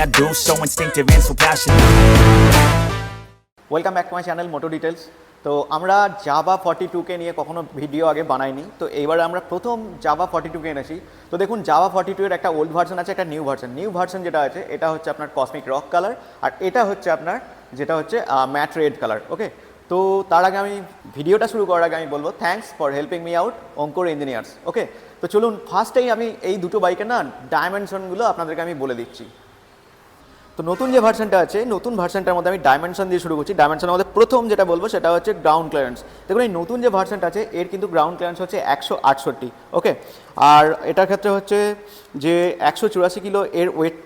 Everything I do so instinctive and so passionate. Welcome back to my channel moto details তো আমরা Java forty টুকে নিয়ে কখনো video আগে বানাইনি। তো এইবার আমরা প্রথম জাভা ফর্টি টুকে এনেছি। তো দেখুন জাভা ফর্টি টু এর একটা ওল্ড ভার্সন আছে, একটা নিউ ভার্সন নিউ ভার্সন যেটা আছে, এটা হচ্ছে আপনার কসমিক রক কালার আর এটা হচ্ছে আপনার, যেটা হচ্ছে ম্যাট রেড কালার ওকে তো তার আগে আমি ভিডিওটা শুরু করার আগে আমি বলব thanks for helping me out Ankur engineers okay তো চলুন ফার্স্টেই আমি এই দুটো বাইকের না ডাইমেনশনগুলো আপনাদেরকে আমি বলে দিচ্ছি। তো নতুন যে ভার্সনটা আছে, নতুন ভার্সনটার মধ্যে আমি ডাইমেনশন দিয়ে শুরু করছি। ডাইমেনশনের মধ্যে প্রথম যেটা বলব, সেটা হচ্ছে গ্রাউন্ড ক্লিয়ারেন্স দেখুন, এই নতুন যে ভার্সনটা আছে, এর কিন্তু গ্রাউন্ড ক্লিয়ারেন্স হচ্ছে একশো আটষট্টি ওকে আর এটার ক্ষেত্রে হচ্ছে যে একশো চুরাশি কিলো এর ওয়েট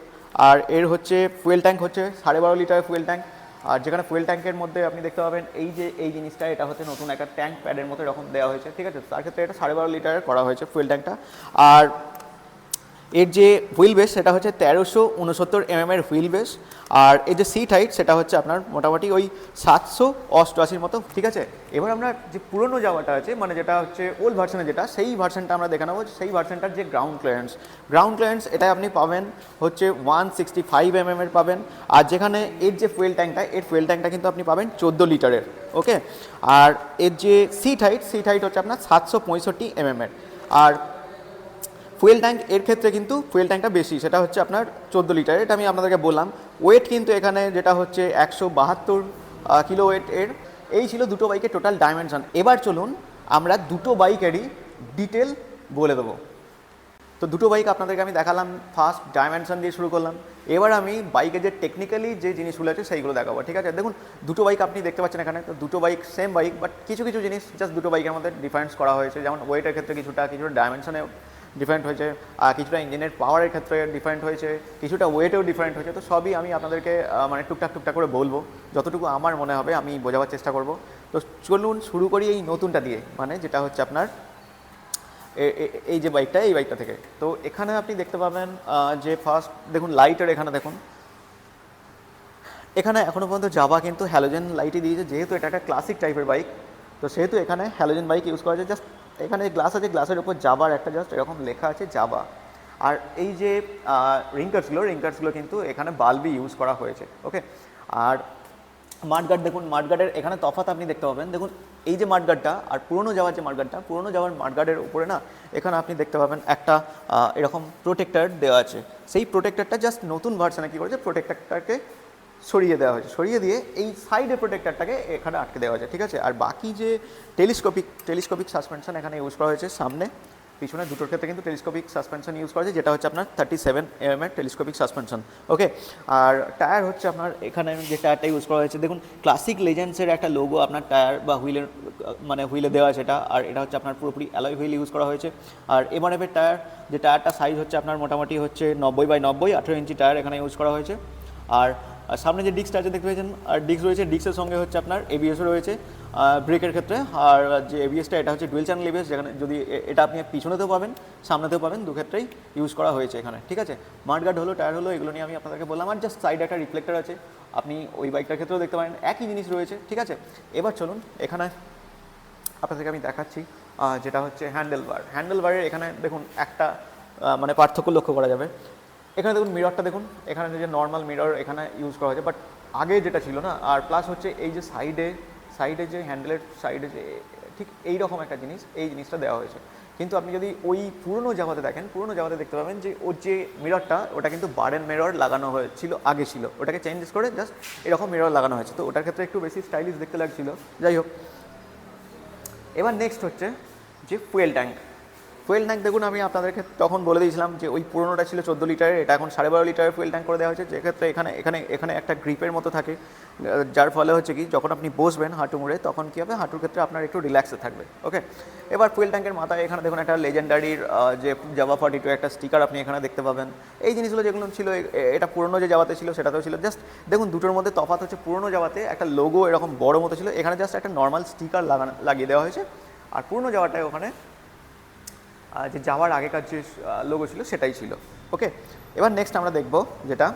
আর এর হচ্ছে ফুয়েল ট্যাঙ্ক হচ্ছে সাড়ে বারো লিটারের ফুয়েল ট্যাঙ্ক আর যেখানে ফুয়েল ট্যাঙ্কের মধ্যে আপনি দেখতে পাবেন, এই যে, এই জিনিসটা, এটা হচ্ছে নতুন একটা ট্যাঙ্ক প্যাডের মতো এরকম দেওয়া হয়েছে, ঠিক আছে? তার ক্ষেত্রে এটা সাড়ে বারো লিটারের করা হয়েছে ফুয়েল ট্যাঙ্কটা আর এর যে হুইল বেস, সেটা হচ্ছে তেরোশো উনসত্তর এম এর হুইল বেস, আর এর যে সিট হাইট সেটা হচ্ছে আপনার মোটামুটি ওই সাতশো অষ্টআশির মতো, ঠিক আছে? এবার আমরা যে পুরনো যাওয়াটা আছে মানে যেটা হচ্ছে ওল্ড ভার্সনে যেটা, সেই ভার্সনটা আমরা দেখে নেব, সেই ভার্সনটার যে গ্রাউন্ড ক্লিয়ারেন্স গ্রাউন্ড ক্লিয়ারেন্স এটা আপনি পাবেন হচ্ছে ওয়ান সিক্সটি ফাইভ এম এর পাবেন, আর যেখানে এর যে ফুয়েল ট্যাঙ্কটা এর ফুয়েল ট্যাঙ্কটা কিন্তু আপনি পাবেন চোদ্দ লিটারের ওকে আর এর যে সিট হাইট সিট হাইট হচ্ছে আপনার সাতশো পঁয়ষট্টি এম এর, আর ফুয়েল ট্যাঙ্ক, এর ক্ষেত্রে কিন্তু ফুয়েল ট্যাঙ্কটা বেশি, সেটা হচ্ছে আপনার চোদ্দ লিটার, এটা আমি আপনাদেরকে বললাম। ওয়েট কিন্তু এখানে যেটা হচ্ছে একশো বাহাত্তর কিলো ওয়েট এর, এই ছিল দুটো বাইকের টোটাল ডাইমেনশন এবার চলুন আমরা দুটো বাইকেরই ডিটেল বলে দেবো। তো দুটো বাইক আপনাদেরকে আমি দেখালাম ফার্স্ট ডাইমেনশন দিয়ে শুরু করলাম। এবার আমি বাইকের যে টেকনিক্যালি যে জিনিসগুলো আছে সেইগুলো দেখাবো, ঠিক আছে? দেখুন, দুটো বাইক আপনি দেখতে পাচ্ছেন এখানে, তো দুটো বাইক সেম বাইক বাট কিছু কিছু জিনিস জাস্ট দুটো বাইকের মধ্যে ডিফারেন্স করা হয়েছে। যেমন ওয়েটের ক্ষেত্রে কিছুটা কিছুটা ডাইমেনশনে ডিফারেন্ট হয়েছে আর কিছুটা ইঞ্জিনের পাওয়ারের ক্ষেত্রে ডিফারেন্ট হয়েছে, কিছুটা ওয়েটেও ডিফারেন্ট হয়েছে, তো সবই আমি আপনাদেরকে মানে টুকটাক টুকটাক করে বলব। যতটুকু আমার মনে হবে আমি বোঝাবার চেষ্টা করব। তো চলুন শুরু করি এই নতুনটা দিয়ে মানে যেটা হচ্ছে আপনার এই যে বাইকটা এই বাইকটা থেকে। তো এখানে আপনি দেখতে পাবেন যে ফার্স্ট দেখুন লাইটের এখানে দেখুন। এখানে এখনও পর্যন্ত জাভা কিন্তু হ্যালোজেন লাইটই দিয়েছে, যেহেতু এটা একটা ক্লাসিক টাইপের বাইক তো সেহেতু এখানে হ্যালোজেন বাইক ইউজ করা যায় জাস্ট এখানে গ্লাস আছে গ্লাসের উপর জাবার একটা জাস্ট এরকম লেখা আছে জাবা আর এই যে রিঙ্কার্সগুলো রিঙ্কার্সগুলো কিন্তু এখানে বাল্বই ইউজ করা হয়েছে ওকে আর মাঠগার্ড দেখুন মাঠগার্ডের এখানে তফাৎ আপনি দেখতে পাবেন। দেখুন, এই যে মাঠগার্ডটা আর পুরনো যাওয়ার যে মাঠগার্ডটা পুরনো যাওয়ার মাঠগার্ডের উপরে না, এখানে আপনি দেখতে পাবেন একটা এরকম প্রোটেক্টার দেওয়া আছে। সেই প্রোটেক্টারটা জাস্ট নতুন ভার্সানে কী করেছে? প্রোটেক্টরটাকে সরিয়ে দেওয়া হয়েছে। সরিয়ে দিয়ে এই সাইডে প্রোটেক্টরটাকে এখানে আটকে দেওয়া হয়েছে। ঠিক আছে? আর বাকি যে টেলিস্কোপিক টেলিস্কোপিক সাসপেনশন এখানে ইউজ করা হয়েছে সামনে। পিছনে দুটোর ক্ষেত্রে কিন্তু টেলিস্কোপিক সাসপেনশন ইউজ করা হয়েছে, যেটা হচ্ছে আপনার থার্টি সেভেন এম এর টেলিস্কোপিক সাসপেনশন ওকে আর টায়ার হচ্ছে আপনার এখানে যে টায়ারটা ইউজ করা হয়েছে। দেখুন ক্লাসিক লেজেন্ডসের একটা লোগো আপনার টায়ার বা হুইলের মানে হুইলে দেওয়া আছে এটা। আর এটা হচ্ছে আপনার পুরোপুরি অ্যালয় হুইল ইউজ করা হয়েছে। আর এমআরএফের টায়ার যে টায়ারটা সাইজ হচ্ছে আপনার মোটামুটি হচ্ছে নব্বই বাই নব্বই, আঠেরো ইঞ্চি টায়ার এখানে ইউজ করা হয়েছে। আর আর সামনে যে ডিস্কটা আছে, দেখতে পেয়েছেন? আর ডিস্ক রয়েছে, ডিস্কের সঙ্গে হচ্ছে আপনার এবিএসও রয়েছে ব্রেকের ক্ষেত্রে। আর যে এবিএসটা এটা হচ্ছে ডুয়েল চ্যানেল এবিএস যেখানে যদি এটা আপনি পিছনেতেও পাবেন, সামনেতেও পাবেন, দু ক্ষেত্রেই ইউজ করা হয়েছে এখানে, ঠিক আছে? মাঠগার্ড হলো টায়ার হলো, এগুলো নিয়ে আমি আপনাদেরকে বললাম। আর জাস্ট সাইডে একটা রিফ্লেক্টর আছে, আপনি ওই বাইকটার ক্ষেত্রেও দেখতে পারেন, একই জিনিস রয়েছে, ঠিক আছে? এবার চলুন, এখানে আপনাদেরকে আমি দেখাচ্ছি যেটা হচ্ছে হ্যান্ডেল বার হ্যান্ডেল বারের এখানে দেখুন, একটা মানে পার্থক্য লক্ষ্য করা যাবে। এখানে দেখুন মিররটা দেখুন। এখানে যে নর্মাল মিরর এখানে ইউজ করা হয়েছে বাট আগে যেটা ছিল না, আর প্লাস হচ্ছে এই যে সাইডে সাইডে যে হ্যান্ডেলের সাইডে যে, ঠিক এই রকম একটা জিনিস, এই জিনিসটা দেওয়া হয়েছে। কিন্তু আপনি যদি ওই পুরনো জামাতে দেখেন, পুরনো জামাতে দেখতে পাবেন যে ওর যে মিররটা ওটা কিন্তু বারেন মিরর লাগানো হয়েছিল, আগে ছিল। ওটাকে চেঞ্জেস করে জাস্ট এরকম মিরর লাগানো হয়েছে। তো ওটার ক্ষেত্রে একটু বেশি স্টাইলিশ দেখতে লাগছিল। যাই হোক। এবার নেক্সট হচ্ছে যে ফুয়েল ট্যাঙ্ক ফুয়েল ট্যাঙ্ক দেখুন, আমি আপনাদেরকে তখন বলে দিয়েছিলাম যে ওই পুরোনোটা ছিল চোদ্দ লিটারের, এটা এখন সাড়ে বারো লিটারের ফুয়েল ট্যাঙ্ক করে দেওয়া হয়েছে। যেক্ষেত্রে এখানে এখানে এখানে একটা গ্রিপের মতো থাকে। যার ফলে হচ্ছে কি, যখন আপনি বসবেন হাঁটু মুড়ে, তখন কী হবে, হাঁটুর ক্ষেত্রে আপনার একটু রিল্যাক্সে থাকবে। ওকে এবার ফুয়েল ট্যাঙ্কের মাথায় এখানে দেখুন একটা লেজেন্ডারির যে জাভা ফর্টি টু একটা স্টিকার আপনি এখানে দেখতে পাবেন। এই জিনিসগুলো যেগুলো ছিল এটা পুরনো যে জাবাতে ছিল, সেটাতেও ছিল। জাস্ট দেখুন, দুটোর মধ্যে তফাত হচ্ছে পুরনো জাবাতে একটা লোগো এরকম বড় মতো ছিল। এখানে জাস্ট একটা নর্মাল স্টিকার লাগানো, লাগিয়ে দেওয়া হয়েছে। আর পুরনো জাবাটায় ওখানে যে যাওয়ার আগেকার যে লোগো ছিল সেটাই ছিল। ওকে এবার নেক্সট আমরা দেখব যেটা।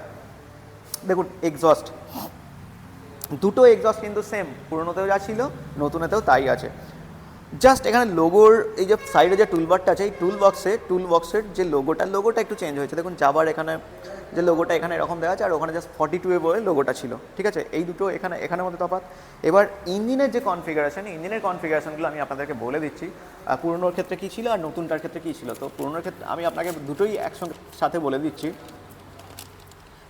দেখুন এক্সস্ট দুটো এক্সস্ট কিন্তু সেম পুরোনোতেও যা ছিল, নতুনেতেও তাই আছে। জাস্ট এখানে লোগোর এই যে সাইডে যে টুলবারটা আছে, এই টুল বক্সে টুল বক্সের যে লোগোটা লোগোটা একটু চেঞ্জ হয়েছে। দেখুন যাবার এখানে যে লোগোটা এখানে এরকম দেওয়া আছে, আর ওখানে জাস্ট ফর্টি টু এ বলে লোগোটা ছিল। ঠিক আছে? এই দুটো এখানে, এখানের মধ্যে তফাৎ। এবার ইঞ্জিনের যে কনফিগারেশন ইঞ্জিনের কনফিগারেশনগুলো আমি আপনাদেরকে বলে দিচ্ছি। পুরোনোর ক্ষেত্রে কী ছিল, আর নতুনটার ক্ষেত্রে কী ছিল? তো পুরোনোর ক্ষেত্রে আমি আপনাকে দুটোই একসঙ্গে, সাথে বলে দিচ্ছি।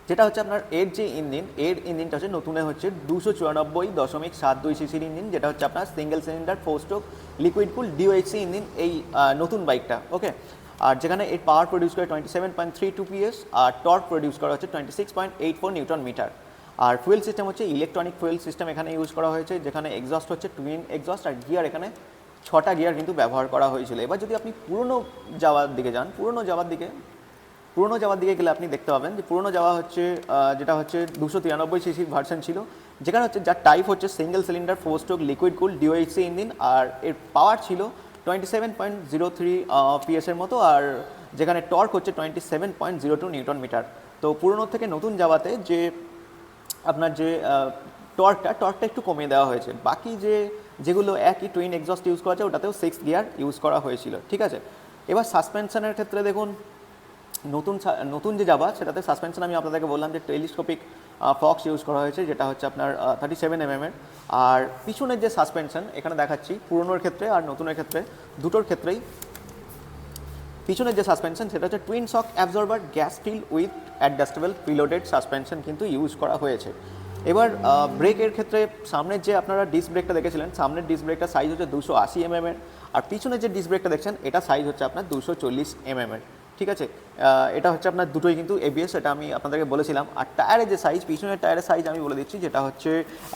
যেটা হচ্ছে আপনার এর যে ইঞ্জিন, এর ইঞ্জিনটা হচ্ছে নতুনে হচ্ছে দুশো চুরানব্বই দশমিক সাত দুই সিসির ইঞ্জিন, যেটা হচ্ছে আপনার single cylinder four stroke liquid cool DOHC engine এই নতুন বাইকটা ওকে আর যেখানে এর পাওয়ার প্রডিউস করে twenty seven point three two PS আর টর্ক প্রডিউস করা হচ্ছে twenty six point eight four newton metre. আর ফুয়েল সিস্টেম হচ্ছে ইলেকট্রনিক ফুয়েল সিস্টেম এখানে ইউজ করা হয়েছে, যেখানে এক্সস্ট হচ্ছে টুইন এক্সস্ট আর গিয়ার এখানে ছটা গিয়ার কিন্তু ব্যবহার করা হয়েছিল। এবার যদি আপনি পুরনো যাওয়ার দিকে যান, পুরনো যাওয়ার দিকে পুরনো যাওয়ার দিকে গেলে আপনি দেখতে পাবেন যে পুরনো যাওয়া হচ্ছে যেটা হচ্ছে দুশো তিরানব্বই সিসির ভার্সন ছিল। যেখানে হচ্ছে যার টাইপ হচ্ছে single cylinder four stroke liquid cool DOHC engine আর এর পাওয়ার ছিল twenty seven point zero three পিএসের মতো, আর যেখানে টর্ক হচ্ছে twenty seven point zero two newton metre তো পুরনো থেকে নতুন যাওয়াতে যে আপনার যে টর্কটা টর্কটা একটু কমিয়ে দেওয়া হয়েছে। বাকি যে, যেগুলো একই টুইন এক্সস্ট ইউজ করা আছে, ওটাতেও সিক্স গিয়ার ইউজ করা হয়েছিল। ঠিক আছে? এবার সাসপেনশনের ক্ষেত্রে দেখুন নতুন নতুন যে যাবা সেটাতে সাসপেনশন আমি আপনাদেরকে বললাম যে টেলিস্কোপিক ফক্স ইউজ করা হয়েছে, যেটা হচ্ছে আপনার থার্টি সেভেন এম এর। আর পিছনের যে সাসপেনশন এখানে দেখাচ্ছি পুরনোর ক্ষেত্রে আর নতুনের ক্ষেত্রে, দুটোর ক্ষেত্রেই। পিছনের যে সাসপেনশন সেটা হচ্ছে twin shock absorber gas steel with adjustable preloaded suspension কিন্তু ইউজ করা হয়েছে। এবার ব্রেকের ক্ষেত্রে সামনের যে আপনারা ডিস্ক ব্রেকটা দেখেছিলেন, সামনের ডিস্ক ব্রেকটা সাইজ হচ্ছে দুশো আশি এম এর। আর পিছনের যে ডিস্ক ব্রেকটা দেখছেন, এটা সাইজ হচ্ছে আপনার দুশো চল্লিশ এম এর। ঠিক আছে? এটা হচ্ছে আপনার দুটোই কিন্তু এবিএস এটা আমি আপনাদেরকে বলেছিলাম। আর টায়ারের যে সাইজ পিছনের টায়ারের সাইজ আমি বলে দিচ্ছি, যেটা হচ্ছে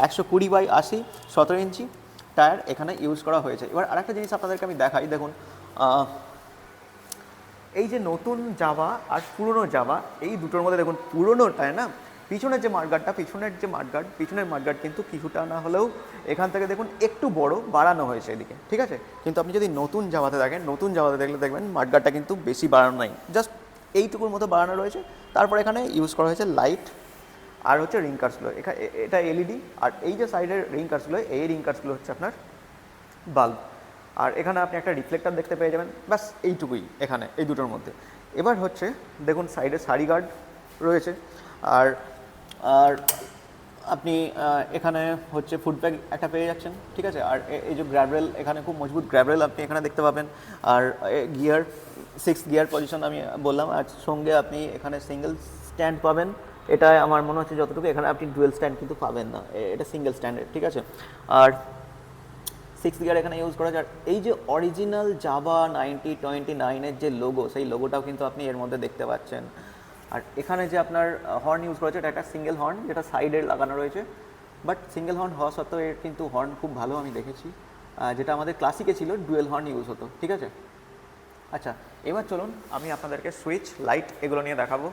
একশো কুড়ি বাই আশি, সতেরো ইঞ্চি টায়ার এখানে ইউজ করা হয়েছে। এবার আরেকটা জিনিস আপনাদেরকে আমি দেখাই, দেখুন এই যে নতুন জাভা আর পুরনো জাভা এই দুটোর মধ্যে দেখুন, পুরনো টায়ার না পিছনের যে মাঠগার্ডটা পিছনের যে মাঠগার্ড পিছনের মাঠগার্ড কিন্তু কিছুটা না হলেও এখান থেকে দেখুন একটু বড় বাড়ানো হয়েছে এদিকে, ঠিক আছে? কিন্তু আপনি যদি নতুন জাভাতে দেখেন নতুন জাভাতে দেখলে দেখবেন মাঠগার্ডটা কিন্তু বেশি বাড়ানো নাই। জাস্ট এইটুকুর মতো বাড়ানো রয়েছে। তারপর এখানে ইউজ করা হয়েছে লাইট আর হচ্ছে রিং কার্সগুলো এখানে এটা এলইডি আর এই যে সাইডের রিং কার্সগুলো এই রিং কার্সগুলো হচ্ছে আপনার বাল্ব আর এখানে আপনি একটা রিফ্লেক্টার দেখতে পেয়ে যাবেন। ব্যাস, এইটুকুই এখানে, এই দুটোর মধ্যে। এবার হচ্ছে দেখুন সাইডে সারি গার্ড রয়েছে। আর আর আপনি এখানে হচ্ছে ফুটব্যাগ একটা পেয়ে যাচ্ছেন, ঠিক আছে? আর এই যে গ্র্যাবরেল এখানে খুব মজবুত গ্র্যাবরেল আপনি এখানে দেখতে পাবেন। আর গিয়ার সিক্স গিয়ার পজিশন আমি বললাম, আর সঙ্গে আপনি এখানে সিঙ্গেল স্ট্যান্ড পাবেন। এটা আমার মনে হচ্ছে যতটুকু, এখানে আপনি ডুয়েল স্ট্যান্ড কিন্তু পাবেন না এটা সিঙ্গেল স্ট্যান্ডের ঠিক আছে? আর সিক্স গিয়ার এখানে ইউজ করা যায়। এই যে অরিজিনাল জাভা নাইনটি টোয়েন্টি নাইনের যে লোগো সেই লোগোটাও কিন্তু আপনি এর মধ্যে দেখতে পাচ্ছেন। আর এখানে যে আপনার হর্ন ইউজ করা হয়েছে, এটা একটা সিঙ্গেল হর্ন যেটা সাইডে লাগানো রয়েছে। বাট সিঙ্গেল হর্ন হওয়া সত্ত্বেও এর কিন্তু হর্ন খুব ভালো আমি দেখেছি। যেটা আমাদের ক্লাসিকে ছিল ডুয়েল হর্ন ইউজ হতো। ঠিক আছে? আচ্ছা এবার চলুন আমি আপনাদেরকে সুইচ লাইট এগুলো নিয়ে দেখাবো।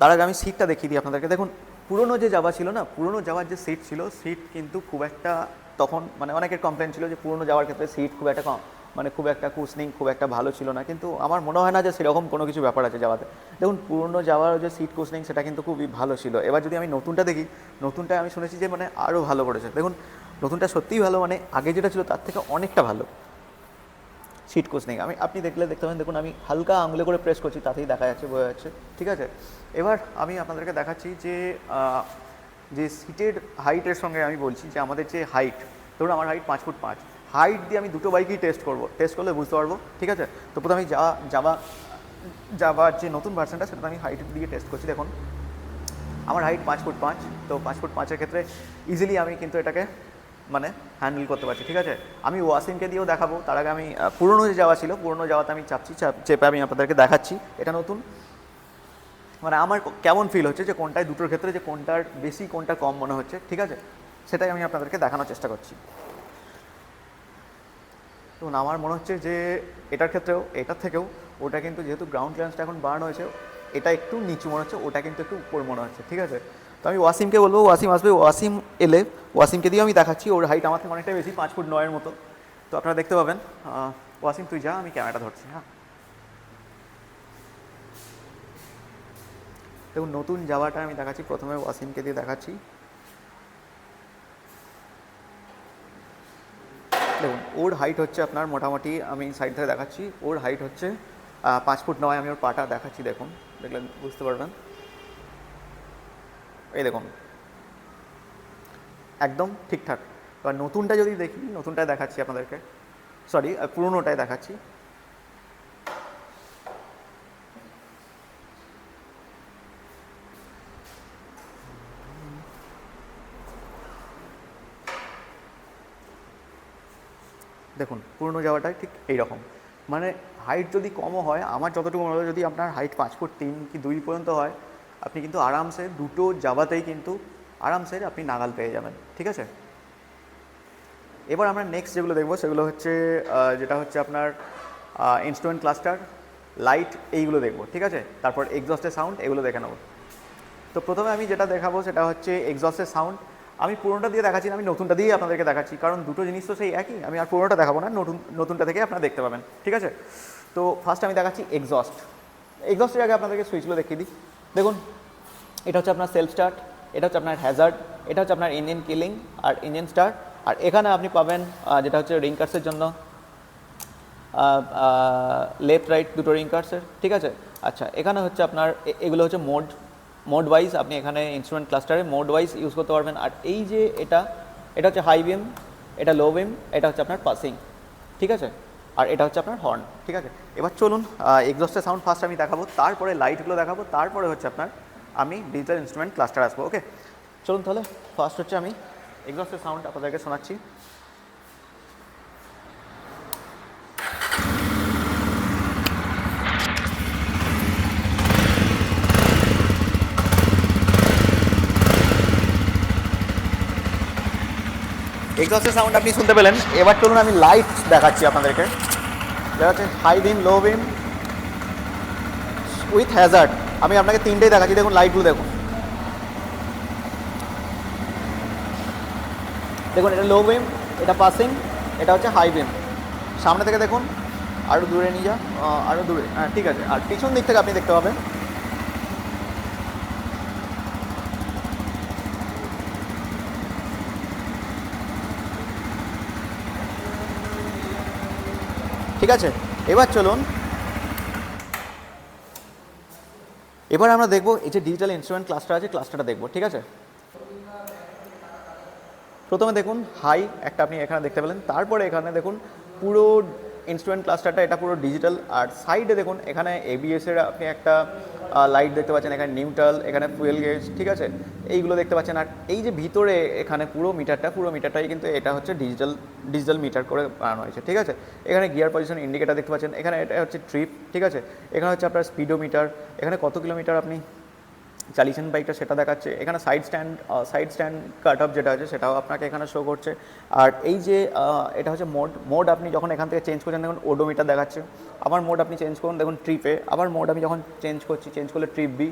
তার আগে আমি সিটটা দেখিয়ে দিই আপনাদেরকে। দেখুন, পুরনো যে যাওয়া ছিল না, পুরনো যাওয়ার যে সিট ছিল সিট কিন্তু খুব একটা তখন মানে অনেকের কমপ্লেন ছিল যে পুরনো যাওয়ার ক্ষেত্রে সিট খুব একটা কম। মানে খুব একটা কুশনিং খুব একটা ভালো ছিল না। কিন্তু আমার মনে হয় না যে সেরকম কোনো কিছু ব্যাপার আছে যাওয়াতে। দেখুন, পুরনো যাওয়ার যে সিট কুশনিং সেটা কিন্তু খুবই ভালো ছিল। এবার যদি আমি নতুনটা দেখি, নতুনটা আমি শুনেছি যে মানে আরও ভালো করেছে। দেখুন, নতুনটা সত্যিই ভালো মানে আগে যেটা ছিল তার থেকে অনেকটা ভালো। সিট কুশনিং আমি, আপনি দেখলে দেখতে পাবেন, দেখুন আমি হালকা আঙুলে করে প্রেস করছি, তাতেই দেখা যাচ্ছে, বোঝা যাচ্ছে। ঠিক আছে? এবার আমি আপনাদেরকে দেখাচ্ছি যে যে সিটের হাইটের সঙ্গে আমি বলছি যে আমাদের যে হাইট ধরুন আমার হাইট পাঁচ ফুট পাঁচ। হাইট দিয়ে আমি দুটো বাইকই টেস্ট করব। টেস্ট করলে বুঝতে পারব, ঠিক আছে? তো প্রথমে আমি যা যাবা যাবার যে নতুন ভার্সনটা সেটা আমি হাইট দিয়ে টেস্ট করছি, দেখুন। আমার হাইট পাঁচ ফুট পাঁচ, তো পাঁচ ফুট পাঁচের ক্ষেত্রে ইজিলি আমি কিন্তু এটাকে মানে হ্যান্ডেল করতে পারছি, ঠিক আছে? আমি ওয়াসিমকে দিয়েও দেখাবো, তার আগে আমি পুরনো যে যাওয়া ছিল, পুরনো যাওয়াতে আমি চাপছি, চাপ, চেপে আমি আপনাদেরকে দেখাচ্ছি, এটা নতুন। মানে আমার কেমন ফিল হচ্ছে যে কোনটায়, দুটোর ক্ষেত্রে যে কোনটার বেশি, কোনটা কম মনে হচ্ছে, ঠিক আছে? সেটাই আমি আপনাদেরকে দেখানোর চেষ্টা করছি। এবং আমার মনে হচ্ছে যে এটার ক্ষেত্রেও, এটার থেকেও ওটা কিন্তু যেহেতু গ্রাউন্ড ক্লিয়ারেন্সটা এখন বাড়ানো হয়েছে, এটা একটু নিচু মনে হচ্ছে, ওটা কিন্তু একটু উপর মনে হচ্ছে, ঠিক আছে? তো আমি ওয়াসিমকে বলব, ওয়াসিম আসবে, ওয়াসিম এলে, ওয়াসিমকে দিয়ে আমি দেখাচ্ছি, ওর হাইট আমার থেকে অনেকটাই বেশি, পাঁচ ফুট নয়ের মতো। তো আপনারা দেখতে পাবেন ওয়াসিম, তুই যা, আমি ক্যামেরাটা ধরছি হ্যাঁ? দেখুন, নতুন যাওয়াটা আমি দেখাচ্ছি, প্রথমে ওয়াসিমকে দিয়ে দেখাচ্ছি। দেখুন, ওর হাইট হচ্ছে আপনার মোটামুটি, আমি সাইড থেকে দেখাচ্ছি, ওর হাইট হচ্ছে পাঁচ ফুট নয়, আমি ওর পাটা দেখাচ্ছি, দেখুন দেখলেন বুঝতে পারবেন। এই দেখুন, একদম ঠিকঠাক। এবার নতুনটা যদি দেখি, নতুনটাই দেখাচ্ছি আপনাদেরকে। সরি পুরোনোটাই দেখাচ্ছি। দেখুন, পুরনো যাওয়াটাই ঠিক এইরকম। মানে হাইট যদি কমও হয়, আমার যতটুকু মনে হয় যদি আপনার হাইট পাঁচ ফুট তিন কি দুই পর্যন্ত হয়, আপনি কিন্তু আরামসে দুটো যাওয়াতেই কিন্তু আরামসে আপনি নাগাল পেয়ে যাবেন, ঠিক আছে? এবার আমরা নেক্সট যেগুলো দেখব, সেগুলো হচ্ছে যেটা হচ্ছে আপনার ইনস্ট্রুমেন্ট ক্লাস্টার লাইট এইগুলো দেখব, ঠিক আছে? তারপর এক্সস্টের সাউন্ড এগুলো দেখে নেব। তো প্রথমে আমি যেটা দেখাবো, সেটা হচ্ছে এক্সস্টের সাউন্ড আমি পুরোনোটা দিয়ে দেখাচ্ছি না, আমি নতুনটা দিয়েই আপনাদেরকে দেখাচ্ছি। কারণ দুটো জিনিস তো সেই একই, আমি আর পুরোনোটা দেখাবো না, নতুন, নতুনটা থেকে আপনারা দেখতে পাবেন, ঠিক আছে? তো ফার্স্ট আমি দেখাচ্ছি এক্সস্ট এক্সস্টের আগে আপনাদেরকে সুইচগুলো দেখিয়ে দিই। দেখুন, এটা হচ্ছে আপনার সেলফ স্টার্ট এটা হচ্ছে আপনার হ্যাজার্ড এটা হচ্ছে আপনার ইঞ্জিন কিলিং আর ইঞ্জিন স্টার্ট আর এখানে আপনি পাবেন যেটা হচ্ছে রিংকার্সের জন্য। লেফট রাইট দুটো রিংকার্সের ঠিক আছে? আচ্ছা এখানে হচ্ছে আপনার এগুলো হচ্ছে মোড মোড ওয়াইজ আপনি এখানে ইনস্ট্রুমেন্ট ক্লাস্টারে মোড ওয়াইজ ইউজ করতে পারবেন। আর এই যে এটা এটা হচ্ছে হাই বিম এটা লো বিম এটা হচ্ছে আপনার পাসিং ঠিক আছে? আর এটা হচ্ছে আপনার হর্ন ঠিক আছে? এবার চলুন এক্সস্টের সাউন্ড ফার্স্ট আমি দেখাবো, তারপরে লাইটগুলো দেখাবো, তারপরে হচ্ছে আপনার আমি ডিজিটাল ইনস্ট্রুমেন্ট ক্লাস্টার আসব ওকে চলুন তাহলে ফার্স্ট হচ্ছে আমি এক্সস্টের সাউন্ড আপনাদেরকে শোনাচ্ছি। এক্সস্টের সাউন্ড আপনি শুনতে পেলেন। এবার চলুন আমি লাইট দেখাচ্ছি আপনাদেরকে। দেখা যাচ্ছে high beam low beam with hazard আমি আপনাকে তিনটেই দেখাচ্ছি। দেখুন লাইটগুলো দেখুন। দেখুন, এটা লো বিম এটা পাসিং এটা হচ্ছে হাই বিম সামনে থেকে দেখুন আরও দূরে নিয়ে যা আরও দূরে। হ্যাঁ ঠিক আছে। আর পিছন দিক থেকে আপনি দেখতে পাবেন ঠিক আছে? এবার চলুন। এবার আমরা দেখব এই যে ডিজিটাল ইনস্ট্রুমেন্ট ক্লাসটা আছে ক্লাসটা দেখব, ঠিক আছে? প্রথমে দেখুন হাই একটা আপনি এখানে দেখতে পেলেন, তারপরে এখানে দেখুন পুরো ইনস্ট্রুমেন্ট ক্লাস্টারটা এটা পুরো ডিজিটাল আর সাইডে দেখুন, এখানে এবিএস এর আপনি একটা লাইট দেখতে পাচ্ছেন, এখানে নিউট্রাল এখানে ফুয়েল গেজ ঠিক আছে? এইগুলো দেখতে পাচ্ছেন। আর এই যে ভিতরে এখানে পুরো মিটারটা পুরো মিটারটাই কিন্তু এটা হচ্ছে ডিজিটাল ডিজিটাল মিটার করে বানানো হয়েছে, ঠিক আছে? এখানে গিয়ার পজিশন ইন্ডিকেটার দেখতে পাচ্ছেন, এখানে এটা হচ্ছে ট্রিপ ঠিক আছে? এখানে হচ্ছে আপনার স্পিডোমিটার এখানে কত কিলোমিটার আপনি চালিয়েছেন বাইকটা সেটা দেখাচ্ছে। এখানে side stand side stand cut off যেটা আছে, সেটাও আপনাকে এখানে শো করছে। আর এই যে এটা হচ্ছে মোড মোড আপনি যখন এখান থেকে চেঞ্জ করছেন, দেখুন ওডোমিটার দেখাচ্ছে। আবার মোড আপনি চেঞ্জ করুন, দেখুন ট্রিপে আবার মোড আমি যখন চেঞ্জ করছি চেঞ্জ করলে ট্রিপ বি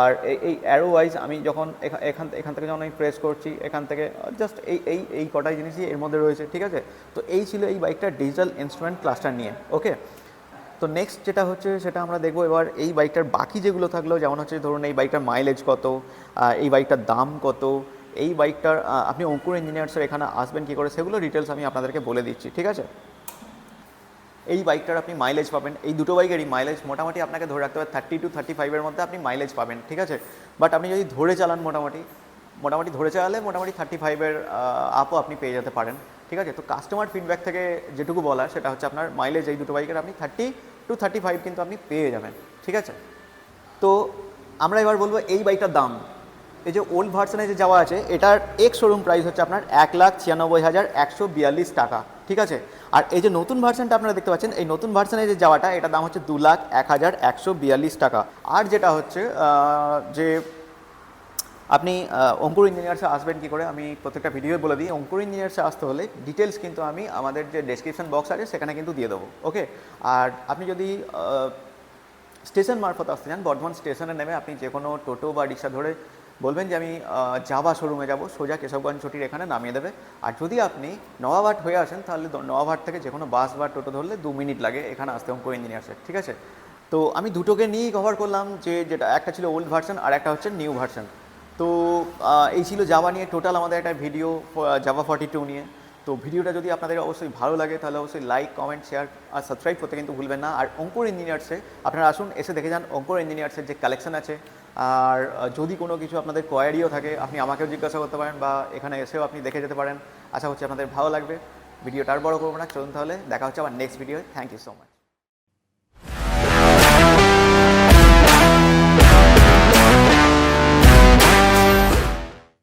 আর এই- অ্যারো ওয়াইজ আমি যখন এখান এখান থেকে যখন আমি প্রেস করছি, এখান থেকে জাস্ট এই এই এই কটাই জিনিসই এর মধ্যে রয়েছে, ঠিক আছে? তো এই ছিল এই বাইকটা ডিজিটাল ইনস্ট্রুমেন্ট ক্লাস্টার নিয়ে ওকে তো নেক্সট যেটা হচ্ছে সেটা আমরা দেখব এবার এই বাইকটার বাকি যেগুলো থাকল, যেমন হচ্ছে ধরুন এই বাইকটার মাইলেজ কত এই বাইকটার দাম কত, এই বাইকটার আপনি অঙ্কুর ইঞ্জিনিয়ার্সের এখানে আসবেন কী করে সেগুলো ডিটেলস আমি আপনাদেরকে বলে দিচ্ছি, ঠিক আছে? এই বাইকটার আপনি মাইলেজ পাবেন, এই দুটো বাইকেরই মাইলেজ মোটামুটি আপনাকে ধরে রাখতে হবে থার্টি টু থার্টি ফাইভের মধ্যে আপনি মাইলেজ পাবেন, ঠিক আছে? বাট আপনি যদি ধরে চালান মোটামুটি মোটামুটি ধরে চালালে মোটামুটি থার্টি ফাইভের আপও আপনি পেয়ে যেতে পারেন। ঠিক আছে? তো কাস্টমার ফিডব্যাক থেকে যেটুকু বলা সেটা হচ্ছে আপনার মাইলেজ এই দুটো বাইকের আপনি থার্টি টু থার্টি ফাইভ কিন্তু আপনি পেয়ে যাবেন, ঠিক আছে? তো আমরা এবার বলব এই বাইকটার দাম। এই যে ওল্ড ভার্সনে যে যাওয়া আছে, এটার এক্স শোরুম প্রাইস হচ্ছে আপনার এক লাখ ছিয়ানব্বই হাজার একশো বিয়াল্লিশ টাকা, ঠিক আছে? আর এই যে নতুন ভার্সনটা আপনারা দেখতে পাচ্ছেন, এই নতুন ভার্সনে যে যাওয়াটা, এটার দাম হচ্ছে দু লাখ এক হাজার একশো বিয়াল্লিশ টাকা। আর যেটা হচ্ছে যে আপনি অঙ্কুর ইঞ্জিনিয়ার্সে আসবেন কি করে? আমি প্রত্যেকটা ভিডিও বলে দিই। অঙ্কুর ইঞ্জিনিয়ার্সে আসতে হলে ডিটেলস কিন্তু আমি আমাদের যে ডেসক্রিপশন বক্স আছে, সেখানে কিন্তু দিয়ে দেবো ওকে আর আপনি যদি স্টেশন মারফত আসতে চান, বর্ধমান স্টেশনে নেমে আপনি যে কোনো টোটো বা রিক্সা ধরে বলবেন যে আমি জাভা শোরুমে যাব, সোজা কেশবগঞ্জ ছুটির এখানে নামিয়ে দেবে। আর যদি আপনি নওয়াবাট হয়ে আসেন, তাহলে নওয়াবাট থেকে যে কোনো বাস বা টোটো ধরলে দু মিনিট লাগে এখানে আসতে অঙ্কুর ইঞ্জিনিয়ার্সে ঠিক আছে? তো আমি দুটোকে নিয়েই কভার করলাম, যে, যেটা, একটা ছিল ওল্ড ভার্সন আর একটা হচ্ছে নিউ ভার্সন তো এই ছিল জাভা নিয়ে টোটাল আমাদের একটা ভিডিও জাভা ফর্টি টু নিয়ে। তো ভিডিওটা যদি আপনাদের অবশ্যই ভালো লাগে, তাহলে অবশ্যই লাইক কমেন্ট শেয়ার আর সাবস্ক্রাইব করতে কিন্তু ভুলবেন না। আর অঙ্কুর ইঞ্জিনিয়ার্সে আপনারা আসুন, এসে দেখে যান অঙ্কুর ইঞ্জিনিয়ার্সের যে কালেকশন আছে। আর যদি কোনো কিছু আপনাদের কোয়ারিও থাকে, আপনি আমাকেও জিজ্ঞাসা করতে পারেন বা এখানে এসেও আপনি দেখে যেতে পারেন। আশা করছি আপনাদের ভালো লাগবে। ভিডিওটা আর বড় করব না, চলুন তাহলে দেখা হচ্ছে আবার next video thank you so much